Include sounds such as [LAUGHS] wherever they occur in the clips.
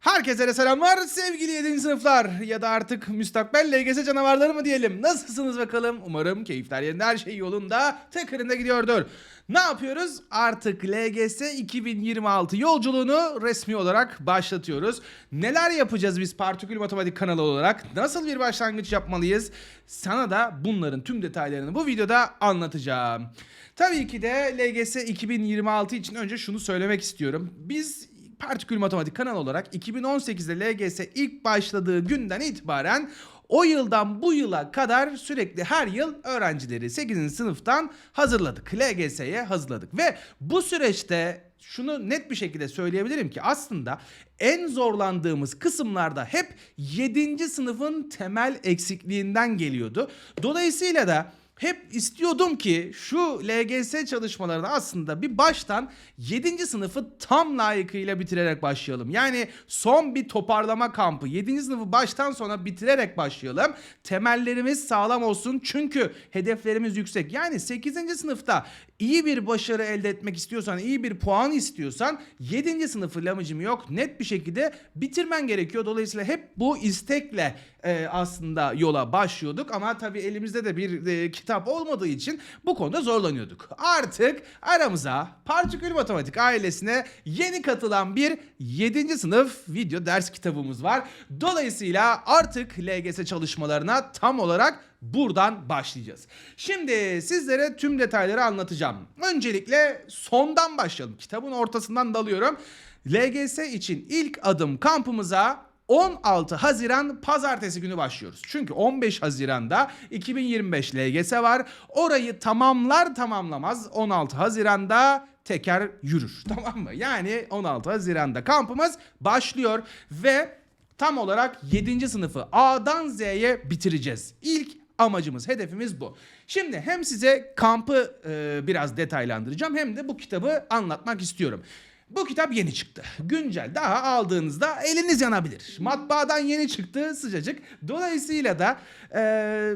Herkese selamlar sevgili 7. sınıflar ya da artık müstakbel LGS canavarları mı diyelim. Nasılsınız bakalım? Umarım keyifler yerinde her şey yolunda tıkırında gidiyordur. Ne yapıyoruz? Artık LGS 2026 yolculuğunu resmi olarak başlatıyoruz. Neler yapacağız biz Partikül Matematik kanalı olarak? Nasıl bir başlangıç yapmalıyız? Sana da bunların tüm detaylarını bu videoda anlatacağım. Tabii ki de LGS 2026 için önce şunu söylemek istiyorum. Biz Partikül Matematik kanalı olarak 2018'de LGS ilk başladığı günden itibaren o yıldan bu yıla kadar sürekli her yıl öğrencileri 8. sınıftan hazırladık. LGS'ye hazırladık ve bu süreçte şunu net bir şekilde söyleyebilirim ki aslında en zorlandığımız kısımlarda hep 7. sınıfın temel eksikliğinden geliyordu. Dolayısıyla da hep istiyordum ki şu LGS çalışmalarını aslında bir baştan 7. sınıfı tam layıkıyla bitirerek başlayalım. Yani son bir toparlama kampı. 7. sınıfı baştan sona bitirerek başlayalım. Temellerimiz sağlam olsun çünkü hedeflerimiz yüksek. Yani 8. sınıfta iyi bir başarı elde etmek istiyorsan, iyi bir puan istiyorsan 7. sınıfı lamıcım yok. Net bir şekilde bitirmen gerekiyor. Dolayısıyla hep bu istekle e, aslında yola başlıyorduk ama tabii elimizde de bir e, kitap olmadığı için bu konuda zorlanıyorduk. Artık aramıza Partikül Matematik ailesine yeni katılan bir 7. sınıf video ders kitabımız var. Dolayısıyla artık LGS çalışmalarına tam olarak buradan başlayacağız. Şimdi sizlere tüm detayları anlatacağım. Öncelikle sondan başlayalım. Kitabın ortasından dalıyorum. LGS için ilk adım kampımıza 16 Haziran pazartesi günü başlıyoruz. Çünkü 15 Haziran'da 2025 LGS var. Orayı tamamlar tamamlamaz 16 Haziran'da teker yürür. [LAUGHS] Tamam mı? Yani 16 Haziran'da kampımız başlıyor ve tam olarak 7. sınıfı A'dan Z'ye bitireceğiz. İlk amacımız, hedefimiz bu. Şimdi hem size kampı e, biraz detaylandıracağım hem de bu kitabı anlatmak istiyorum. Bu kitap yeni çıktı. Güncel daha aldığınızda eliniz yanabilir. Matbaadan yeni çıktı sıcacık. Dolayısıyla da e,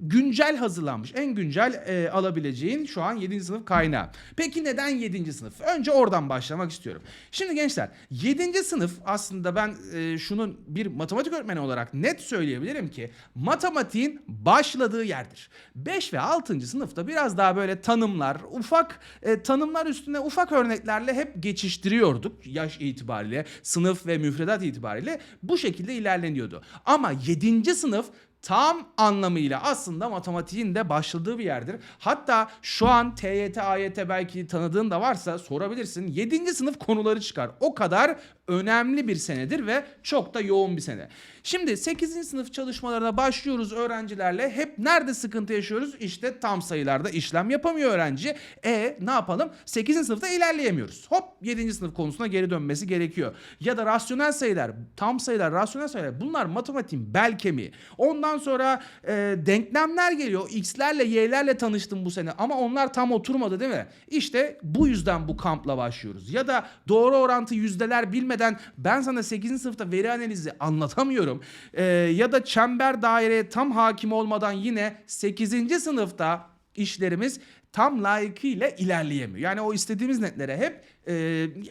güncel hazırlanmış. En güncel e, alabileceğin şu an 7. sınıf kaynağı. Peki neden 7. sınıf? Önce oradan başlamak istiyorum. Şimdi gençler 7. sınıf aslında ben e, şunun bir matematik öğretmeni olarak net söyleyebilirim ki matematiğin başladığı yerdir. 5 ve 6. sınıfta biraz daha böyle tanımlar, ufak e, tanımlar üstüne ufak örneklerle hep geçiştiriyorduk yaş itibariyle, sınıf ve müfredat itibariyle bu şekilde ilerleniyordu. Ama 7. sınıf tam anlamıyla aslında matematiğin de başladığı bir yerdir. Hatta şu an TYT, AYT belki tanıdığın da varsa sorabilirsin. 7. sınıf konuları çıkar. O kadar önemli bir senedir ve çok da yoğun bir sene. Şimdi 8. sınıf çalışmalarına başlıyoruz öğrencilerle. Hep nerede sıkıntı yaşıyoruz? İşte tam sayılarda işlem yapamıyor öğrenci. E ne yapalım? 8. sınıfta ilerleyemiyoruz. Hop 7. sınıf konusuna geri dönmesi gerekiyor. Ya da rasyonel sayılar, tam sayılar, rasyonel sayılar bunlar matematiğin bel kemiği. Ondan sonra e, denklemler geliyor. X'lerle Y'lerle tanıştım bu sene ama onlar tam oturmadı değil mi? İşte bu yüzden bu kampla başlıyoruz. Ya da doğru orantı yüzdeler bilmeden ben sana 8. sınıfta veri analizi anlatamıyorum. E, ya da çember daireye tam hakim olmadan yine 8. sınıfta işlerimiz tam layıkıyla ilerleyemiyor. Yani o istediğimiz netlere hep e,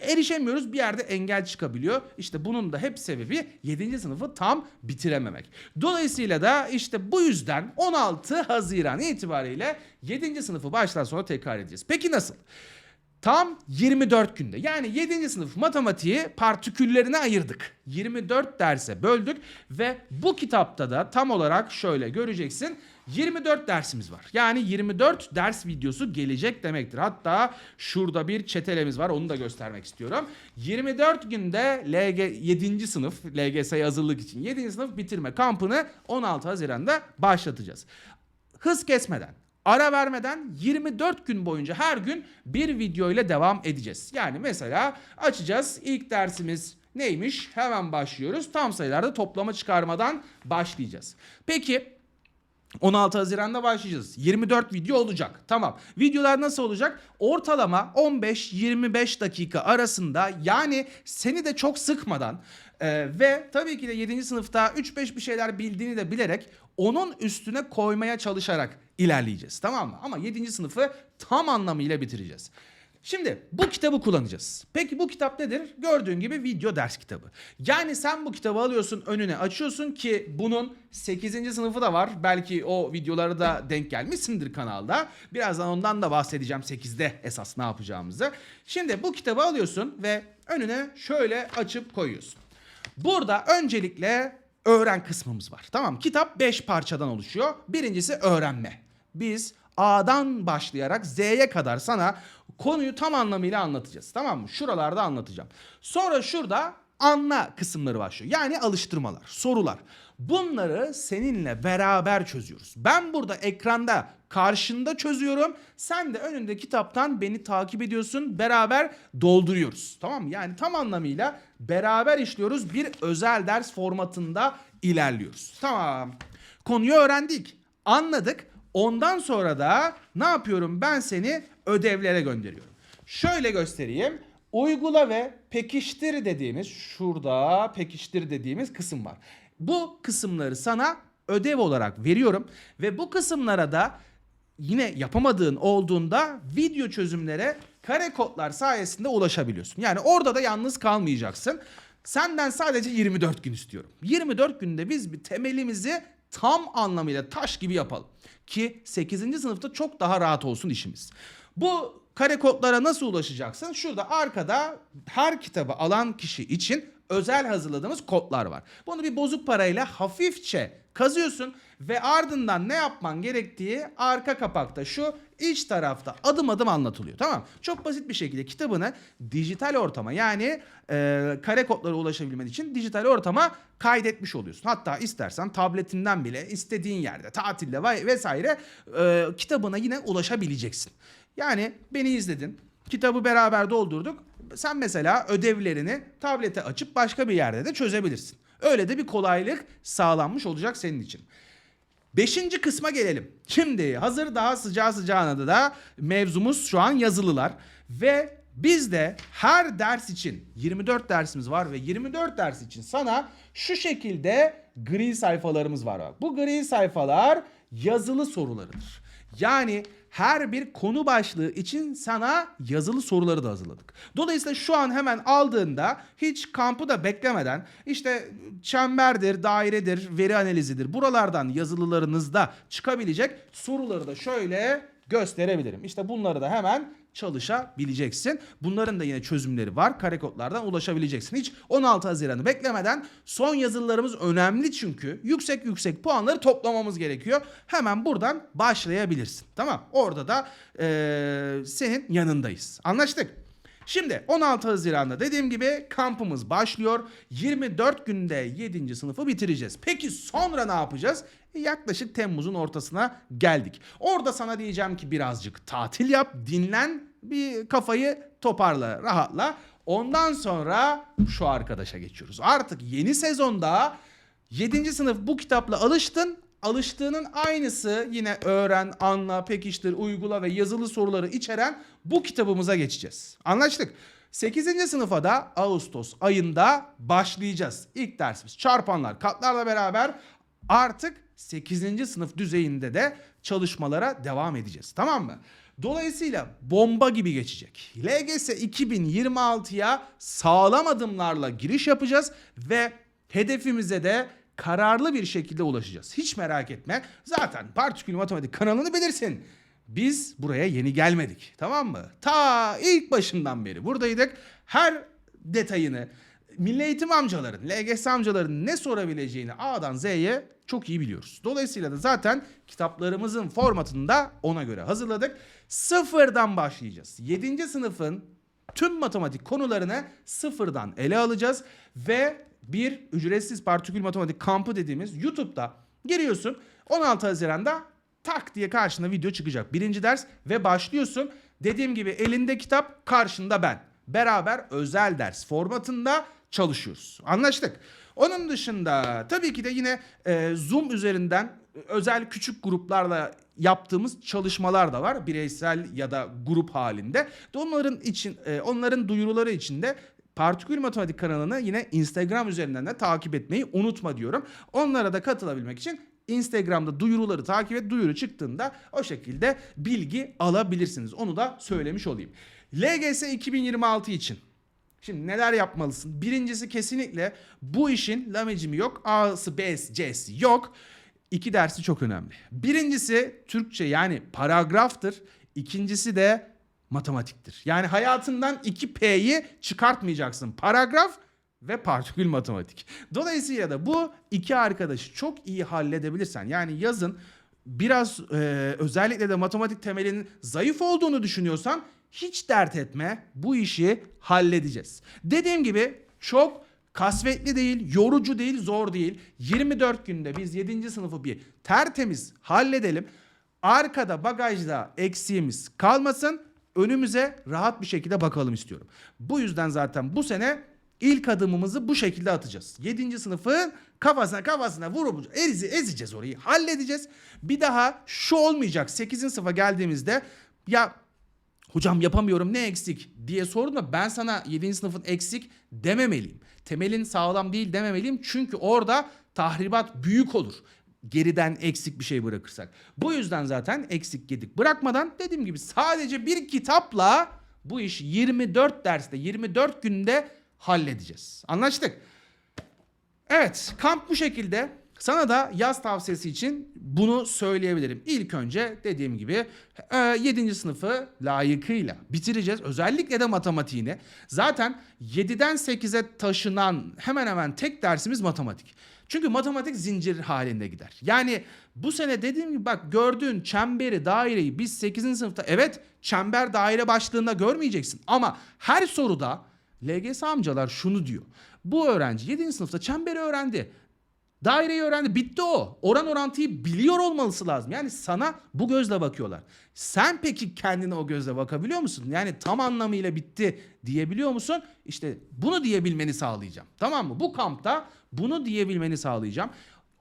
erişemiyoruz. Bir yerde engel çıkabiliyor. İşte bunun da hep sebebi 7. sınıfı tam bitirememek. Dolayısıyla da işte bu yüzden 16 Haziran itibariyle 7. sınıfı baştan sona tekrar edeceğiz. Peki nasıl? Tam 24 günde. Yani 7. sınıf matematiği partiküllerine ayırdık. 24 derse böldük ve bu kitapta da tam olarak şöyle göreceksin. 24 dersimiz var. Yani 24 ders videosu gelecek demektir. Hatta şurada bir çetelemiz var. Onu da göstermek istiyorum. 24 günde LG 7. sınıf LGS hazırlık için 7. sınıf bitirme kampını 16 Haziran'da başlatacağız. Hız kesmeden Ara vermeden 24 gün boyunca her gün bir video ile devam edeceğiz. Yani mesela açacağız. İlk dersimiz neymiş? Hemen başlıyoruz. Tam sayılarda toplama çıkarmadan başlayacağız. Peki 16 Haziran'da başlayacağız. 24 video olacak. Tamam. Videolar nasıl olacak? Ortalama 15-25 dakika arasında yani seni de çok sıkmadan e, ve tabii ki de 7. sınıfta 3-5 bir şeyler bildiğini de bilerek onun üstüne koymaya çalışarak ilerleyeceğiz. Tamam mı? Ama 7. sınıfı tam anlamıyla bitireceğiz. Şimdi bu kitabı kullanacağız. Peki bu kitap nedir? Gördüğün gibi video ders kitabı. Yani sen bu kitabı alıyorsun önüne açıyorsun ki bunun 8. sınıfı da var. Belki o videoları da denk gelmişsindir kanalda. Birazdan ondan da bahsedeceğim 8'de esas ne yapacağımızı. Şimdi bu kitabı alıyorsun ve önüne şöyle açıp koyuyorsun. Burada öncelikle öğren kısmımız var. Tamam kitap 5 parçadan oluşuyor. Birincisi öğrenme. Biz A'dan başlayarak Z'ye kadar sana konuyu tam anlamıyla anlatacağız. Tamam mı? Şuralarda anlatacağım. Sonra şurada anla kısımları başlıyor. Yani alıştırmalar, sorular. Bunları seninle beraber çözüyoruz. Ben burada ekranda karşında çözüyorum. Sen de önünde kitaptan beni takip ediyorsun. Beraber dolduruyoruz. Tamam mı? Yani tam anlamıyla beraber işliyoruz. Bir özel ders formatında ilerliyoruz. Tamam. Konuyu öğrendik. Anladık. Ondan sonra da ne yapıyorum? Ben seni ödevlere gönderiyorum. Şöyle göstereyim. Uygula ve pekiştir dediğimiz şurada pekiştir dediğimiz kısım var. Bu kısımları sana ödev olarak veriyorum ve bu kısımlara da yine yapamadığın olduğunda video çözümlere kare kodlar sayesinde ulaşabiliyorsun. Yani orada da yalnız kalmayacaksın. Senden sadece 24 gün istiyorum. 24 günde biz bir temelimizi tam anlamıyla taş gibi yapalım. Ki 8. sınıfta çok daha rahat olsun işimiz. Bu kare kodlara nasıl ulaşacaksın? Şurada arkada her kitabı alan kişi için özel hazırladığımız kodlar var. Bunu bir bozuk parayla hafifçe kazıyorsun ve ardından ne yapman gerektiği arka kapakta şu iç tarafta adım adım anlatılıyor. Tamam Çok basit bir şekilde kitabını dijital ortama yani e, kare kodlara ulaşabilmen için dijital ortama kaydetmiş oluyorsun. Hatta istersen tabletinden bile istediğin yerde tatilde vesaire e, kitabına yine ulaşabileceksin. Yani beni izledin. Kitabı beraber doldurduk. Sen mesela ödevlerini tablete açıp başka bir yerde de çözebilirsin. Öyle de bir kolaylık sağlanmış olacak senin için. Beşinci kısma gelelim. Şimdi hazır daha sıcağı sıcağına da mevzumuz şu an yazılılar. Ve biz de her ders için 24 dersimiz var ve 24 ders için sana şu şekilde gri sayfalarımız var. Bak. Bu gri sayfalar yazılı sorularıdır. Yani her bir konu başlığı için sana yazılı soruları da hazırladık. Dolayısıyla şu an hemen aldığında hiç kampı da beklemeden işte çemberdir, dairedir, veri analizidir buralardan yazılılarınızda çıkabilecek soruları da şöyle gösterebilirim. İşte bunları da hemen çalışabileceksin. Bunların da yine çözümleri var. Kare kodlardan ulaşabileceksin. Hiç 16 Haziran'ı beklemeden son yazılılarımız önemli çünkü yüksek yüksek puanları toplamamız gerekiyor. Hemen buradan başlayabilirsin. Tamam. Orada da eee, senin yanındayız. Anlaştık. Şimdi 16 Haziran'da dediğim gibi kampımız başlıyor. 24 günde 7. sınıfı bitireceğiz. Peki sonra ne yapacağız? E, Yaklaşık Temmuz'un ortasına geldik. Orada sana diyeceğim ki birazcık tatil yap, dinlen, bir kafayı toparla, rahatla. Ondan sonra şu arkadaşa geçiyoruz. Artık yeni sezonda 7. sınıf bu kitapla alıştın. Alıştığının aynısı yine öğren, anla, pekiştir, uygula ve yazılı soruları içeren bu kitabımıza geçeceğiz. Anlaştık. 8. sınıfa da Ağustos ayında başlayacağız. İlk dersimiz çarpanlar, katlarla beraber artık 8. sınıf düzeyinde de çalışmalara devam edeceğiz. Tamam mı? Dolayısıyla bomba gibi geçecek. LGS 2026'ya sağlam adımlarla giriş yapacağız ve hedefimize de kararlı bir şekilde ulaşacağız. Hiç merak etme. Zaten Partikül Matematik kanalını bilirsin. Biz buraya yeni gelmedik. Tamam mı? Ta ilk başından beri buradaydık. Her detayını Milli Eğitim amcaların, LGS amcaların ne sorabileceğini A'dan Z'ye çok iyi biliyoruz. Dolayısıyla da zaten kitaplarımızın formatını da ona göre hazırladık. Sıfırdan başlayacağız. 7. sınıfın tüm matematik konularını sıfırdan ele alacağız ve bir ücretsiz partikül matematik kampı dediğimiz YouTube'da giriyorsun. 16 Haziran'da tak diye karşına video çıkacak. Birinci ders ve başlıyorsun. Dediğim gibi elinde kitap karşında ben. Beraber özel ders formatında çalışıyoruz. Anlaştık. Onun dışında tabii ki de yine e, Zoom üzerinden özel küçük gruplarla yaptığımız çalışmalar da var. Bireysel ya da grup halinde. De onların için e, onların duyuruları için de Partikül Matematik kanalını yine Instagram üzerinden de takip etmeyi unutma diyorum. Onlara da katılabilmek için Instagram'da duyuruları takip et. Duyuru çıktığında o şekilde bilgi alabilirsiniz. Onu da söylemiş olayım. LGS 2026 için Şimdi neler yapmalısın? Birincisi kesinlikle bu işin lamecimi yok. A'sı, B'si, C'si yok. İki dersi çok önemli. Birincisi Türkçe yani paragraftır. İkincisi de matematiktir. Yani hayatından 2P'yi çıkartmayacaksın. Paragraf ve partikül matematik. Dolayısıyla da bu iki arkadaşı çok iyi halledebilirsen yani yazın biraz e, özellikle de matematik temelinin zayıf olduğunu düşünüyorsan hiç dert etme. Bu işi halledeceğiz. Dediğim gibi çok kasvetli değil, yorucu değil, zor değil. 24 günde biz 7. sınıfı bir tertemiz halledelim. Arkada bagajda eksiğimiz kalmasın. Önümüze rahat bir şekilde bakalım istiyorum. Bu yüzden zaten bu sene ilk adımımızı bu şekilde atacağız. 7. sınıfın kafasına kafasına vurup ezi, ezeceğiz orayı. Halledeceğiz. Bir daha şu olmayacak. 8. sınıfa geldiğimizde ya hocam yapamıyorum ne eksik diye sorduğunda ben sana 7. sınıfın eksik dememeliyim. Temelin sağlam değil dememeliyim çünkü orada tahribat büyük olur. Geriden eksik bir şey bırakırsak. Bu yüzden zaten eksik gedik bırakmadan dediğim gibi sadece bir kitapla bu işi 24 derste 24 günde halledeceğiz. Anlaştık. Evet kamp bu şekilde. Sana da yaz tavsiyesi için bunu söyleyebilirim. İlk önce dediğim gibi 7. sınıfı layıkıyla bitireceğiz. Özellikle de matematiğini. Zaten 7'den 8'e taşınan hemen hemen tek dersimiz matematik. Çünkü matematik zincir halinde gider. Yani bu sene dediğim gibi bak gördüğün çemberi, daireyi biz 8. sınıfta evet çember daire başlığında görmeyeceksin. Ama her soruda LGS amcalar şunu diyor. Bu öğrenci 7. sınıfta çemberi öğrendi. Daireyi öğrendi. Bitti o. Oran orantıyı biliyor olması lazım. Yani sana bu gözle bakıyorlar. Sen peki kendine o gözle bakabiliyor musun? Yani tam anlamıyla bitti diyebiliyor musun? İşte bunu diyebilmeni sağlayacağım. Tamam mı? Bu kampta bunu diyebilmeni sağlayacağım.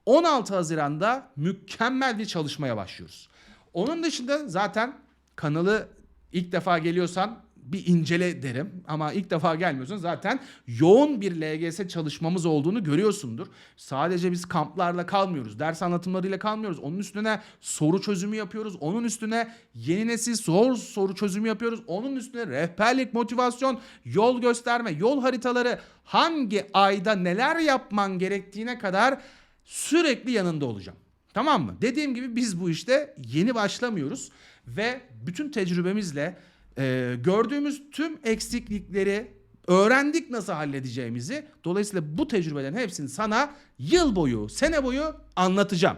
16 Haziran'da mükemmel bir çalışmaya başlıyoruz. Onun dışında zaten kanalı ilk defa geliyorsan bir incele derim ama ilk defa gelmiyorsun zaten yoğun bir LGS çalışmamız olduğunu görüyorsundur. Sadece biz kamplarla kalmıyoruz. Ders anlatımlarıyla kalmıyoruz. Onun üstüne soru çözümü yapıyoruz. Onun üstüne yeni nesil zor soru çözümü yapıyoruz. Onun üstüne rehberlik, motivasyon, yol gösterme, yol haritaları hangi ayda neler yapman gerektiğine kadar sürekli yanında olacağım. Tamam mı? Dediğim gibi biz bu işte yeni başlamıyoruz ve bütün tecrübemizle e, gördüğümüz tüm eksiklikleri öğrendik nasıl halledeceğimizi. Dolayısıyla bu tecrübelerin hepsini sana yıl boyu, sene boyu anlatacağım.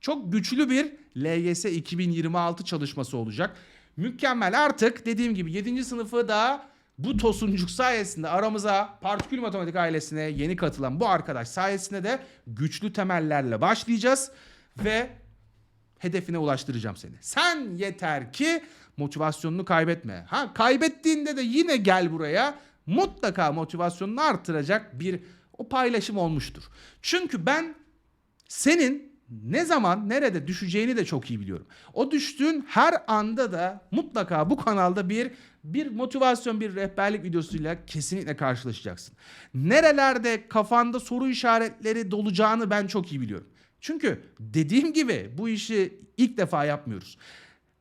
Çok güçlü bir LGS 2026 çalışması olacak. Mükemmel artık dediğim gibi 7. sınıfı da bu tosuncuk sayesinde aramıza partikül matematik ailesine yeni katılan bu arkadaş sayesinde de güçlü temellerle başlayacağız ve hedefine ulaştıracağım seni. Sen yeter ki motivasyonunu kaybetme. Ha kaybettiğinde de yine gel buraya. Mutlaka motivasyonunu artıracak bir o paylaşım olmuştur. Çünkü ben senin ne zaman nerede düşeceğini de çok iyi biliyorum. O düştüğün her anda da mutlaka bu kanalda bir bir motivasyon, bir rehberlik videosuyla kesinlikle karşılaşacaksın. Nerelerde kafanda soru işaretleri dolacağını ben çok iyi biliyorum. Çünkü dediğim gibi bu işi ilk defa yapmıyoruz.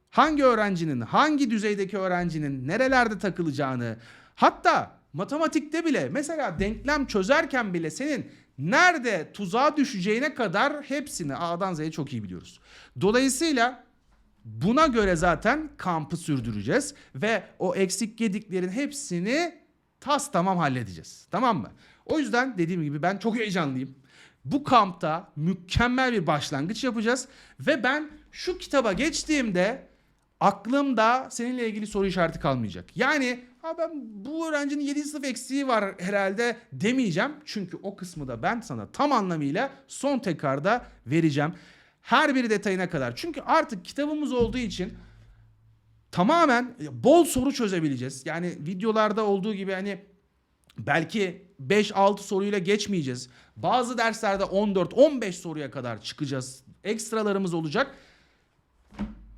Hangi öğrencinin, hangi düzeydeki öğrencinin nerelerde takılacağını, hatta matematikte bile mesela denklem çözerken bile senin nerede tuzağa düşeceğine kadar hepsini A'dan Z'ye çok iyi biliyoruz. Dolayısıyla buna göre zaten kampı sürdüreceğiz ve o eksik gediklerin hepsini tas tamam halledeceğiz. Tamam mı? O yüzden dediğim gibi ben çok heyecanlıyım. Bu kampta mükemmel bir başlangıç yapacağız ve ben şu kitaba geçtiğimde aklımda seninle ilgili soru işareti kalmayacak. Yani ha ben bu öğrencinin 7. sınıf eksiği var herhalde demeyeceğim. Çünkü o kısmı da ben sana tam anlamıyla son tekrarda vereceğim. Her bir detayına kadar. Çünkü artık kitabımız olduğu için tamamen bol soru çözebileceğiz. Yani videolarda olduğu gibi hani belki 5-6 soruyla geçmeyeceğiz. Bazı derslerde 14-15 soruya kadar çıkacağız. Ekstralarımız olacak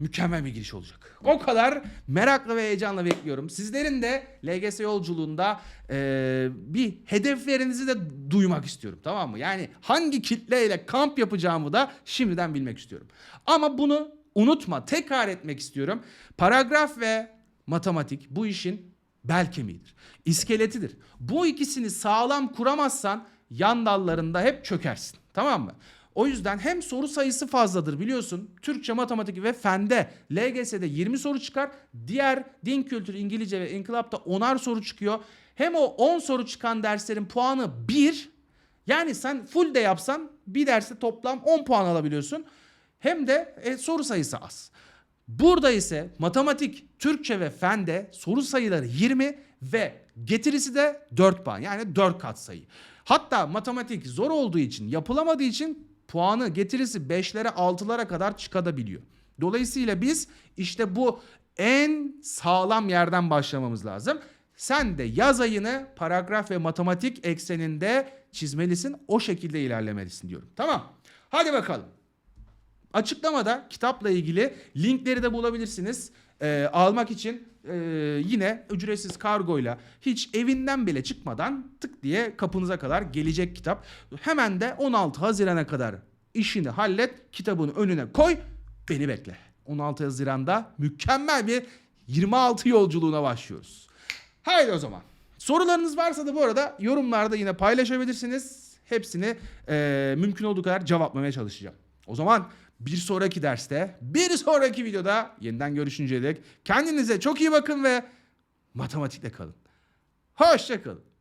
mükemmel bir giriş olacak. O kadar merakla ve heyecanla bekliyorum. Sizlerin de LGS yolculuğunda e, bir hedeflerinizi de duymak istiyorum. Tamam mı? Yani hangi kitleyle kamp yapacağımı da şimdiden bilmek istiyorum. Ama bunu unutma, tekrar etmek istiyorum. Paragraf ve matematik bu işin bel kemiğidir. İskeletidir. Bu ikisini sağlam kuramazsan yan dallarında hep çökersin. Tamam mı? O yüzden hem soru sayısı fazladır biliyorsun. Türkçe, matematik ve fende LGS'de 20 soru çıkar. Diğer din kültürü, İngilizce ve inkılapta 10'ar soru çıkıyor. Hem o 10 soru çıkan derslerin puanı 1. Yani sen full de yapsan bir derste toplam 10 puan alabiliyorsun. Hem de e, soru sayısı az. Burada ise matematik, Türkçe ve fende soru sayıları 20 ve getirisi de 4 puan. Yani 4 kat sayı. Hatta matematik zor olduğu için, yapılamadığı için puanı getirisi 5'lere 6'lara kadar çıkabiliyor. Dolayısıyla biz işte bu en sağlam yerden başlamamız lazım. Sen de yaz ayını paragraf ve matematik ekseninde çizmelisin. O şekilde ilerlemelisin diyorum. Tamam. Hadi bakalım. Açıklamada kitapla ilgili linkleri de bulabilirsiniz. Ee, almak için e, yine ücretsiz kargoyla hiç evinden bile çıkmadan tık diye kapınıza kadar gelecek kitap. Hemen de 16 Haziran'a kadar işini hallet, kitabını önüne koy, beni bekle. 16 Haziran'da mükemmel bir 26 yolculuğuna başlıyoruz. Haydi o zaman. Sorularınız varsa da bu arada yorumlarda yine paylaşabilirsiniz. Hepsini e, mümkün olduğu kadar cevaplamaya çalışacağım. O zaman bir sonraki derste, bir sonraki videoda yeniden görüşünceye dek kendinize çok iyi bakın ve matematikle kalın. Hoşça kalın.